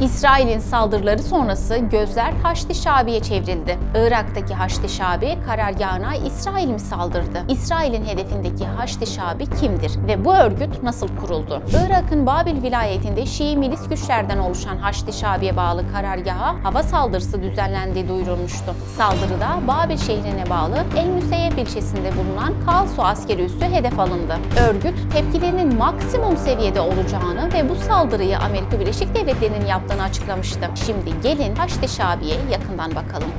İsrail'in saldırıları sonrası gözler Haçlı Şabi'ye çevrildi. Irak'taki Haçlı Şabi karargahına İsrail mi saldırdı? İsrail'in hedefindeki Haçlı Şabi kimdir ve bu örgüt nasıl kuruldu? Irak'ın Babil vilayetinde Şii milis güçlerden oluşan Haçlı Şabi'ye bağlı karargaha hava saldırısı düzenlendiği duyurulmuştu. Saldırıda Babil şehrine bağlı El Müseyyep ilçesinde bulunan Kalsu askeri üssü hedef alındı. Örgüt tepkilerinin maksimum seviyede olacağını ve bu saldırıyı Amerika Birleşik Devletleri'nin yaptığını açıklamıştı. Şimdi gelin Haçlı Şabi'ye yakından bakalım.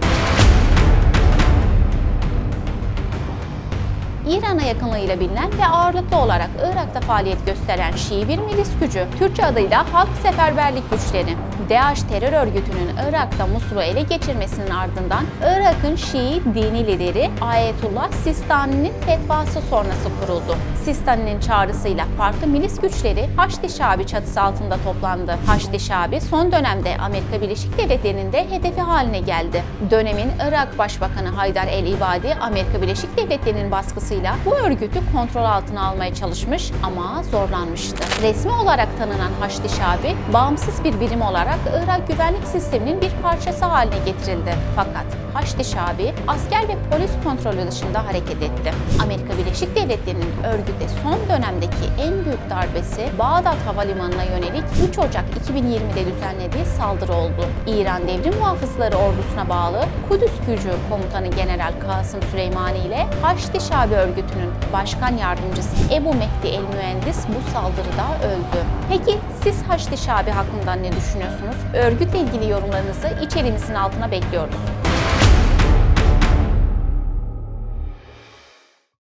İran'a yakınlığıyla bilinen ve ağırlıklı olarak Irak'ta faaliyet gösteren Şii bir milis gücü, Türkçe adıyla Halk Seferberlik Güçleri, DAEŞ terör örgütünün Irak'ta Musul'u ele geçirmesinin ardından Irak'ın Şii dini lideri Ayetullah Sistani'nin fetvası sonrası kuruldu. Sistani'nin çağrısıyla farklı milis güçleri Haçlı Şabi çatısı altında toplandı. Haçlı Şabi son dönemde Amerika Birleşik Devletleri'nin de hedefi haline geldi. Dönemin Irak Başbakanı Haydar el-İbadi Amerika Birleşik Devletleri'nin baskısıyla bu örgütü kontrol altına almaya çalışmış ama zorlanmıştı. Resmi olarak tanınan Haçlı Şabi, bağımsız bir birim olarak Irak güvenlik sisteminin bir parçası haline getirildi. Fakat Haçlı Şabi asker ve polis kontrolü dışında hareket etti. Amerika Birleşik Devletleri'nin örgüte son dönemdeki en büyük darbesi Bağdat Havalimanı'na yönelik 3 Ocak 2020'de düzenlediği saldırı oldu. İran Devrim Muhafızları Ordusu'na bağlı Kudüs Gücü Komutanı General Kasım Süleymani ile Haçlı Şabi örgütünün başkan yardımcısı Ebu Mehdi El Mühendis bu saldırıda öldü. Peki siz Haçlı Şabi hakkında ne düşünüyorsunuz? Örgütle ilgili yorumlarınızı içeriğimizin altına bekliyoruz.